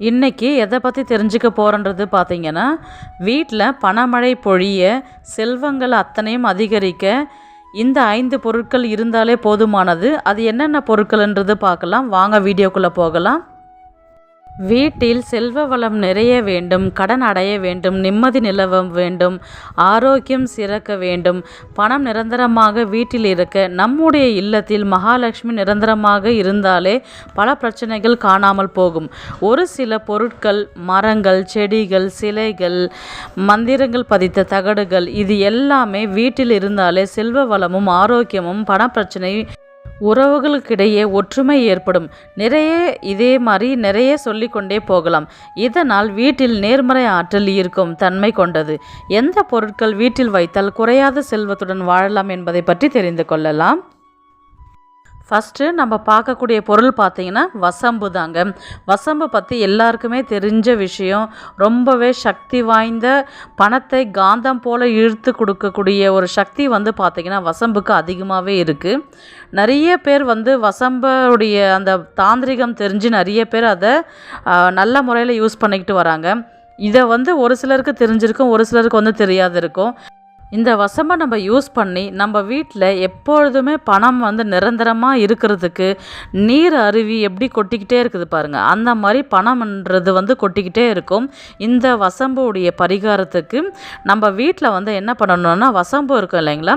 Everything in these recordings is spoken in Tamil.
இன்றைக்கி எதை பற்றி தெரிஞ்சுக்க போகிறன்றது பார்த்திங்கன்னா வீட்டில் பணமழை பொழிய செல்வங்கள் அத்தனையும் அதிகரிக்க இந்த ஐந்து பொருட்கள் இருந்தாலே போதுமானது. அது என்னென்ன பொருட்கள்ன்றது பார்க்கலாம். வாங்க வீடியோக்குள்ளே போகலாம். வீட்டில் செல்வ வளம் நிறைய வேண்டும் கடன் அடைய வேண்டும் நிம்மதி நிலவ வேண்டும் ஆரோக்கியம் சிறக்க வேண்டும் பணம் நிரந்தரமாக வீட்டில் இருக்க நம்முடைய இல்லத்தில் மகாலட்சுமி நிரந்தரமாக இருந்தாலே பல பிரச்சனைகள் காணாமல் போகும். ஒரு சில பொருட்கள் மரங்கள் செடிகள் சிலைகள் மந்திரங்கள் பதித்த தகடுகள் இது எல்லாமே வீட்டில் இருந்தாலே செல்வ வளமும் ஆரோக்கியமும் பணப்பிரச்சனை உறவுகளுக்கிடையே ஒற்றுமை ஏற்படும். நிறைய இதே மாதிரி நிறைய சொல்லிக்கொண்டே போகலாம். இதனால் வீட்டில் நேர்மறை ஆற்றல் ஈர்க்கும் தன்மை கொண்டது. எந்த பொருட்கள் வீட்டில் வைத்தால் குறையாத செல்வத்துடன் வாழலாம் என்பதை பற்றி தெரிந்து கொள்ளலாம். ஃபஸ்ட்டு நம்ம பார்க்கக்கூடிய பொருள் பார்த்தீங்கன்னா வசம்பு தாங்க. வசம்பு பற்றி எல்லாருக்குமே தெரிஞ்ச விஷயம் ரொம்பவே சக்தி வாய்ந்த பணத்தை காந்தம் போல் இழுத்து கொடுக்கக்கூடிய ஒரு சக்தி வந்து பார்த்திங்கன்னா வசம்புக்கு அதிகமாகவே இருக்குது நிறைய பேர் வந்து வசம்புடைய அந்த தாந்திரிகம் தெரிஞ்சு நிறைய பேர் அதை நல்ல முறையில் யூஸ் பண்ணிக்கிட்டு வராங்க. இதை வந்து ஒரு சிலருக்கு தெரிஞ்சிருக்கும் ஒரு சிலருக்கு வந்து தெரியாது இருக்கும் இந்த வசம்பை நம்ம யூஸ் பண்ணி நம்ம வீட்டில் எப்பொழுதுமே பணம் வந்து நிரந்தரமாக இருக்கிறதுக்கு நீர் அருவி எப்படி கொட்டிக்கிட்டே இருக்குது பாருங்கள் அந்த மாதிரி பணம்ன்றது வந்து கொட்டிக்கிட்டே இருக்கும். இந்த வசம்புடைய பரிகாரத்துக்கு நம்ம வீட்டில் வந்து என்ன பண்ணணும்னா வசம்பு இருக்கும் இல்லைங்களா?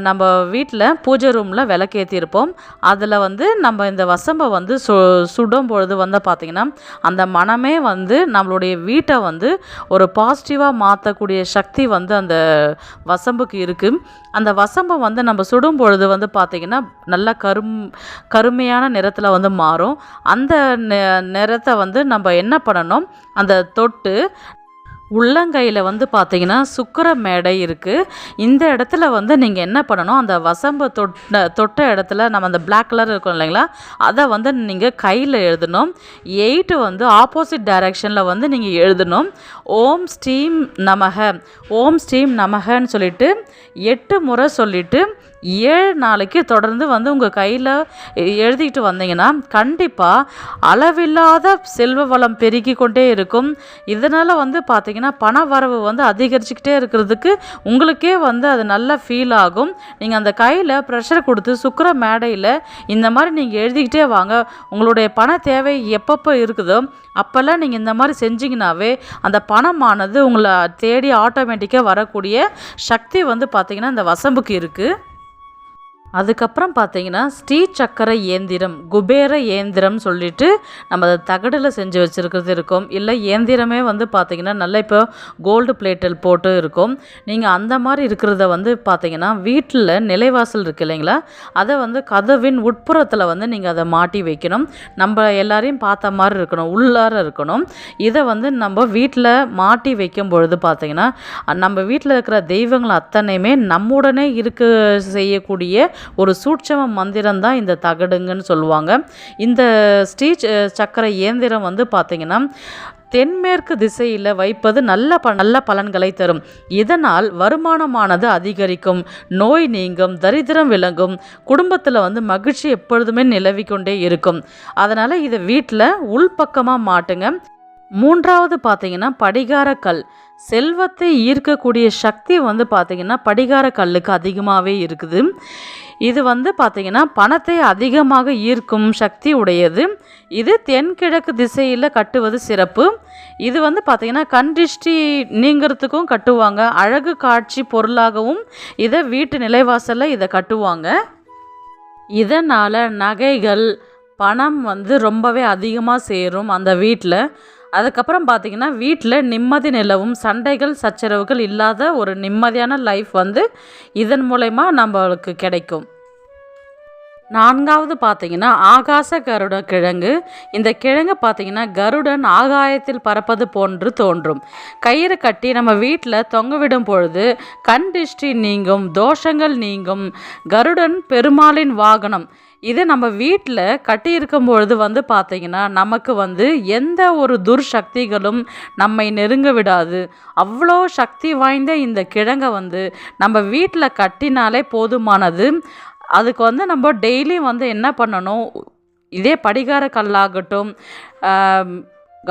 நம்ம வீட்டில் பூஜை ரூமில் விளக்கேற்றிருப்போம் அதில் வந்து நம்ம இந்த வசம்பை வந்து சு சுடும் பொழுது வந்து பார்த்திங்கன்னா அந்த மனமே வந்து நம்மளுடைய வீட்டை வந்து ஒரு பாசிட்டிவாக மாற்றக்கூடிய சக்தி வந்து அந்த வசம்புக்கு இருக்குது அந்த வசம்பை வந்து நம்ம சுடும் பொழுது வந்து பார்த்திங்கன்னா நல்லா கரும் கருமையான நிறத்தில் வந்து மாறும். அந்த நெ நிறத்தை வந்து நம்ம என்ன பண்ணணும்? அந்த தொட்டு உள்ளங்கையில் வந்து பார்த்தீங்கன்னா சுக்கிர மேடை இருக்குது இந்த இடத்துல வந்து நீங்கள் என்ன பண்ணணும்? அந்த வசம்ப தொட்ட தொட்ட இடத்துல நம்ம அந்த பிளாக் கலர் இருக்கும் இல்லைங்களா? அதை வந்து நீங்கள் கையில் எழுதணும். எயிட்டு வந்து ஆப்போசிட் டைரக்ஷனில் வந்து நீங்கள் எழுதணும். ஓம் ஸ்ரீம் நமக. ஓம் ஸ்ரீம் நமகன்னு சொல்லிட்டு எட்டு முறை சொல்லிவிட்டு ஏழு நாளைக்கு தொடர்ந்து வந்து உங்கள் கையில் எழுதிக்கிட்டு வந்தீங்கன்னா கண்டிப்பாக அளவில்லாத செல்வ வளம் பெருகி கொண்டே இருக்கும். இதனால் வந்து பார்த்தீங்கன்னா பண வரவு வந்து அதிகரிச்சுக்கிட்டே இருக்கிறதுக்கு உங்களுக்கே வந்து அது நல்லா ஃபீல் ஆகும். நீங்கள் அந்த கையில் ப்ரெஷர் கொடுத்து சுக்கிர மேடையில் இந்த மாதிரி நீங்கள் எழுதிக்கிட்டே வாங்க. உங்களுடைய பண தேவை எப்பப்போ இருக்குதோ அப்போல்லாம் நீங்கள் இந்த மாதிரி செஞ்சிங்கனாவே அந்த பணமானது உங்களை தேடி ஆட்டோமேட்டிக்காக வரக்கூடிய சக்தி வந்து பார்த்திங்கன்னா இந்த வசம்புக்கு இருக்குது அதுக்கப்புறம் பார்த்தீங்கன்னா ஸ்ரீ சக்கர இயந்திரம் குபேர இயந்திரம் சொல்லிட்டு நம்ம அதை தகடில் செஞ்சு வச்சுருக்கிறது இருக்கும். இல்லை இயந்திரமே வந்து பார்த்திங்கன்னா நல்ல இப்போ கோல்டு பிளேட்டில் போட்டு இருக்கும். நீங்கள் அந்த மாதிரி இருக்கிறத வந்து பார்த்தீங்கன்னா வீட்டில் நிலைவாசல் இருக்கு இல்லைங்களா? அதை வந்து கதவின் உட்புறத்தில் வந்து நீங்கள் அதை மாட்டி வைக்கணும். நம்ம எல்லாரையும் பார்த்த மாதிரி இருக்கணும் உள்ளார இருக்கணும். இதை வந்து நம்ம வீட்டில் மாட்டி வைக்கும் பொழுது பார்த்தீங்கன்னா நம்ம வீட்டில் இருக்கிற தெய்வங்கள் அத்தனையுமே நம்முடனே இருக்க செய்யக்கூடிய ஒரு சூட்சம மந்திரம் தான் இந்த தகடுங்கன்னு சொல்லுவாங்க. இந்த ஸ்டீச் சக்கர இயந்திரம் வந்து பார்த்திங்கன்னா தென்மேற்கு திசையில் வைப்பது நல்ல ப நல்ல பலன்களை தரும். இதனால் வருமானமானது அதிகரிக்கும். நோய் நீங்கும் தரித்திரம் விளங்கும். குடும்பத்தில் வந்து மகிழ்ச்சி எப்பொழுதுமே நிலவிக்கொண்டே இருக்கும். அதனால் இதை வீட்டில் உள்பக்கமாக மாட்டுங்க. மூன்றாவது பார்த்தீங்கன்னா படிகார கல். செல்வத்தை ஈர்க்கக்கூடிய சக்தி வந்து பார்த்திங்கன்னா படிகார கல்லுக்கு அதிகமாகவே இருக்குது. இது வந்து பார்த்திங்கன்னா பணத்தை அதிகமாக ஈர்க்கும் சக்தி உடையது. இது தென்கிழக்கு திசையில் கட்டுவது சிறப்பு. இது வந்து பார்த்திங்கன்னா கண் திருஷ்டி நீங்கிறதுக்கும் கட்டுவாங்க. அழகு காட்சி பொருளாகவும் இதை வீட்டு நிலைவாசலில் இதை கட்டுவாங்க. இதனால் நகைகள் பணம் வந்து ரொம்பவே அதிகமாக சேரும் அந்த வீட்டில் அதுக்கப்புறம் பார்த்தீங்கன்னா வீட்டில் நிம்மதி நிலவும் சண்டைகள் சச்சரவுகள் இல்லாத ஒரு நிம்மதியான லைஃப் வந்து இதன் மூலயமா நம்மளுக்கு கிடைக்கும். நான்காவது பார்த்தீங்கன்னா ஆகாச கருட கிழங்கு. இந்த கிழங்கு பார்த்தீங்கன்னா கருடன் ஆகாயத்தில் பறப்பது போன்று தோன்றும். கயிறு கட்டி நம்ம வீட்டில் தொங்கவிடும் பொழுது கண் திருஷ்டி நீங்கும் தோஷங்கள் நீங்கும். கருடன் பெருமாளின் வாகனம். இது நம்ம வீட்டில் கட்டியிருக்கும் பொழுது வந்து பார்த்தீங்கன்னா நமக்கு வந்து எந்த ஒரு துர்சக்திகளும் நம்மை நெருங்க விடாது. அவ்வளோ சக்தி வாய்ந்த இந்த கிழங்கை வந்து நம்ம வீட்டில் கட்டினாலே போதுமானது. அதுக்கு வந்து நம்ம டெய்லியும் வந்து என்ன பண்ணணும்? இதே படிகார கல்லாகட்டும்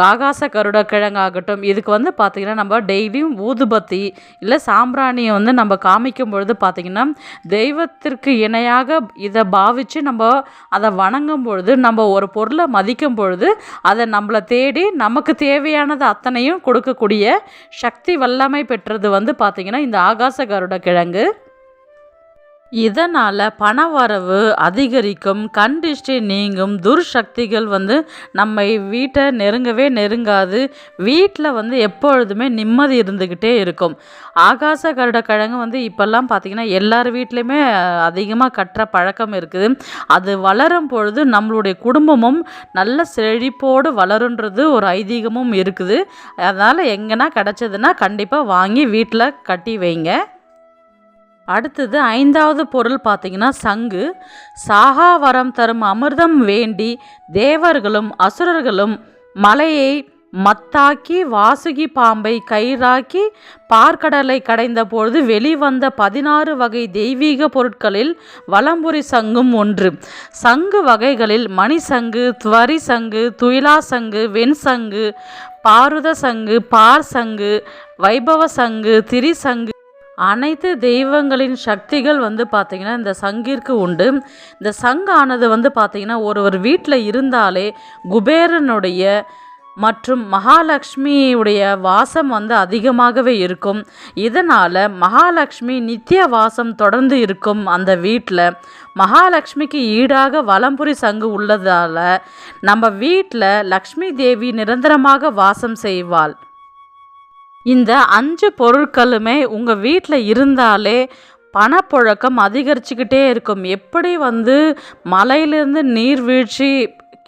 ஆகாச கருடக்கிழங்காகட்டும் இதுக்கு வந்து பார்த்திங்கன்னா நம்ம டெய்லியும் ஊதுபத்தி இல்லை சாம்பிராணியை வந்து நம்ம காமிக்கும் பொழுது பார்த்திங்கன்னா தெய்வத்திற்கு இணையாக இதை பாவித்து நம்ம அதை வணங்கும் பொழுது நம்ம ஒரு பொருளை மதிக்கும் பொழுது அதை நம்மளை தேடி நமக்கு தேவையானது அத்தனையும் கொடுக்கக்கூடிய சக்தி வல்லமை பெற்றது வந்து பார்த்திங்கன்னா இந்த ஆகாச கருட கிழங்கு இதனால் பணவரவு அதிகரிக்கும் கண் திருஷ்டி நீங்கும் துர்சக்திகள் வந்து நம்ம வீட்டை நெருங்கவே நெருங்காது. வீட்டில் வந்து எப்பொழுதுமே நிம்மதி இருந்துக்கிட்டே இருக்கும். ஆகாச கருடக்கிழங்கு வந்து இப்போல்லாம் பார்த்திங்கன்னா எல்லார் வீட்லேயுமே அதிகமாக கட்டுற பழக்கம் இருக்குது. அது வளரும் பொழுது நம்மளுடைய குடும்பமும் நல்ல செழிப்போடு வளருன்றது ஒரு ஐதீகமும் இருக்குது. அதனால் எங்கன்னா கிடச்சதுன்னா கண்டிப்பாக வாங்கி வீட்டில் கட்டி வைங்க. அடுத்தது ஐந்தாவது பொருள் பார்த்தீங்கன்னா சங்கு. சாகா வரம் தரும் அமிர்தம் வேண்டி தேவர்களும் அசுரர்களும் மலையை மத்தாக்கி வாசுகி பாம்பை கயிறாக்கி பார்க்கடலை கடைந்த பொழுது வெளிவந்த பதினாறு வகை தெய்வீக பொருட்களில் வலம்புரி சங்கும் ஒன்று. சங்கு வகைகளில் மணிசங்கு துவரி சங்கு துயிலா சங்கு வெண்சங்கு பாருத சங்கு பார் சங்கு வைபவ சங்கு திரிசங்கு அனைத்து தெய்வங்களின் சக்திகள் வந்து பார்த்திங்கன்னா இந்த சங்கிற்கு உண்டு. இந்த சங்கானது வந்து பார்த்திங்கன்னா ஒரு ஒரு வீட்டில் இருந்தாலே குபேரனுடைய மற்றும் மகாலட்சுமியுடைய வாசம் வந்து அதிகமாகவே இருக்கும். இதனால் மகாலட்சுமி நித்திய வாசம் தொடர்ந்து இருக்கும் அந்த வீட்டில். மகாலட்சுமிக்கு ஈடாக வலம்புரி சங்கு உள்ளதால் நம்ம வீட்டில் லக்ஷ்மி தேவி நிரந்தரமாக வாசம் செய்வாள். இந்த அஞ்சு பொருட்களுமே உங்கள் வீட்டில் இருந்தாலே பணப்புழக்கம் அதிகரிச்சுக்கிட்டே இருக்கும். எப்படி வந்து மலையிலேருந்து நீர்வீழ்ச்சி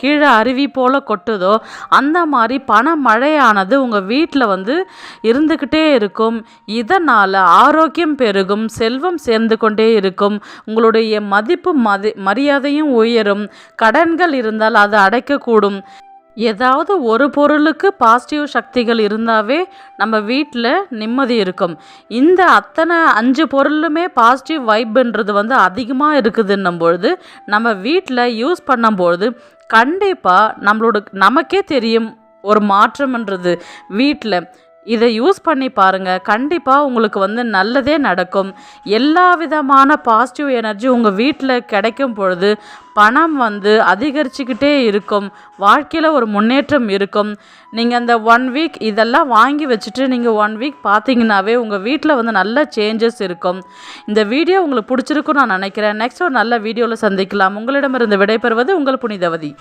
கீழே அருவி போல் கொட்டுதோ அந்த மாதிரி பண மழையானது உங்கள் வீட்டில் வந்து இருந்துக்கிட்டே இருக்கும். இதனால் ஆரோக்கியம் பெருகும் செல்வம் சேர்ந்து கொண்டே இருக்கும். உங்களுடைய மதிப்பு மதி மரியாதையும் உயரும். கடன்கள் இருந்தால் அதை அடைக்கக்கூடும். ஏதாவது ஒரு பொருளுக்கு பாசிட்டிவ் சக்திகள் இருந்தாவே நம்ம வீட்டில் நிம்மதி இருக்கும். இந்த அத்தனை அஞ்சு பொருளுமே பாசிட்டிவ் வைப்புன்றது வந்து அதிகமாக இருக்குதுன்னும் பொழுது நம்ம வீட்டில் யூஸ் பண்ணும்பொழுது கண்டிப்பாக நம்மளோட நமக்கே தெரியும் ஒரு மாற்றம்ன்றது வீட்டில் இதை யூஸ் பண்ணி பாருங்கள் கண்டிப்பாக உங்களுக்கு வந்து நல்லதே நடக்கும். எல்லா விதமான பாசிட்டிவ் எனர்ஜி உங்கள் வீட்டில் கிடைக்கும் பொழுது பணம் வந்து அதிகரிச்சுக்கிட்டே இருக்கும். வாழ்க்கையில் ஒரு முன்னேற்றம் இருக்கும். நீங்கள் அந்த ஒன் வீக் இதெல்லாம் வாங்கி வச்சுட்டு நீங்கள் ஒன் வீக் பார்த்தீங்கன்னாவே உங்கள் வீட்டில் வந்து நல்ல சேஞ்சஸ் இருக்கும். இந்த வீடியோ உங்களுக்கு பிடிச்சிருக்குன்னு நான் நினைக்கிறேன். நெக்ஸ்ட் ஒரு நல்ல வீடியோவில் சந்திக்கலாம். உங்களிடமிருந்து விடைபெறுவது உங்கள் புனிதவதி.